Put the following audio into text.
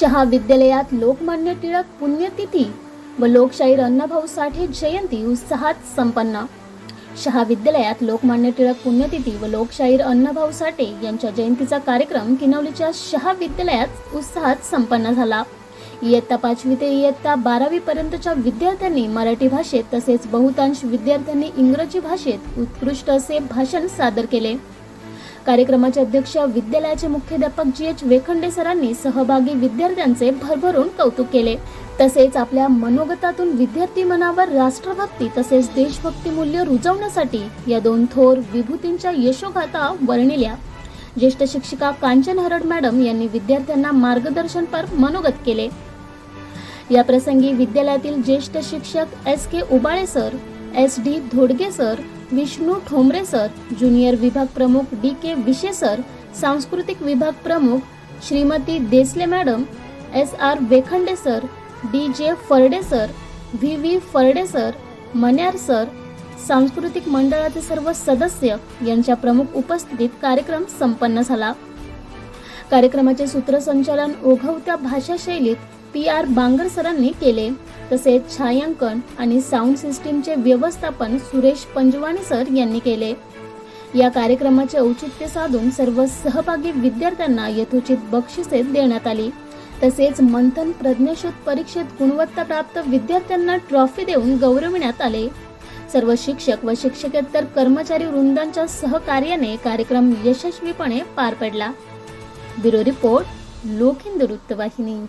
शहा विद्यालयात लोकमान्य टिळक पुण्यतिथी व लोकशाहीर अण्णाभाऊ साठे जयंती उत्साहात संपन्न. शहा विद्यालयात लोकमान्य टिळक पुण्यतिथी व लोकशाहीर अण्णाभाऊ साठे यांच्या जयंतीचा कार्यक्रम किनवलीच्या शहा विद्यालयात उत्साहात संपन्न झाला. इयत्ता पाचवी ते इयत्ता बारावी पर्यंतच्या विद्यार्थ्यांनी मराठी भाषेत तसेच बहुतांश विद्यार्थ्यांनी इंग्रजी भाषेत उत्कृष्ट असे भाषण सादर केले. कार्यक्रमाचे अध्यक्ष विद्यालयाचे मुख्याध्यापक जी एच वेखंडे सरांनी सहभागी विद्यार्थ्यांचे भरभरून कौतुक केले. तसेच आपल्या मनोगतातून विद्यार्थी मनावर राष्ट्रभक्ती तसेच देशभक्ती मूल्य रुजवण्यासाठी या दोन थोर विभूतींच्या यशोगाथा वर्णिल्या. ज्येष्ठ शिक्षिका कांचन हरड मॅडम यांनी विद्यार्थ्यांना मार्गदर्शनपर मनोगत केले. या प्रसंगी विद्यालयातील ज्येष्ठ शिक्षक S K Ubale sir S D Dhodge sir Vishnu Thombare sir junior विभाग प्रमुख डी के विशे सर सांस्कृतिक विभाग प्रमुख Shrimati Desale madam S R Vekhande sir D J Farde sir V V Farde sir Manyar sir सांस्कृतिक मंडळाचे सर्व सदस्य यांच्या प्रमुख उपस्थितीत कार्यक्रम संपन्न झाला. कार्यक्रमाचे सूत्रसंचालन ओघवत्या भाषा शैलीत पी आर बांगर सरांनी केले. तसेच छायांकन आणि साऊंड सिस्टीमचे व्यवस्थापन सुरेश पंजवाणी सर यांनी केले. या कार्यक्रमाचे औचित्य साधून सर्व सहभागी विद्यार्थ्यांना यथोचित बक्षिसे देण्यात आली. तसेच मंथन प्रज्ञाशोध परीक्षेत गुणवत्ता प्राप्त विद्यार्थ्यांना ट्रॉफी देऊन गौरविण्यात आले. सर्व शिक्षक व शिक्षकेतर कर्मचारी वृंदांच्या सहकार्याने कार्यक्रम यशस्वीपणे पार पडला. ब्युरो रिपोर्ट लोकहिंदू वृत्तवाहिनी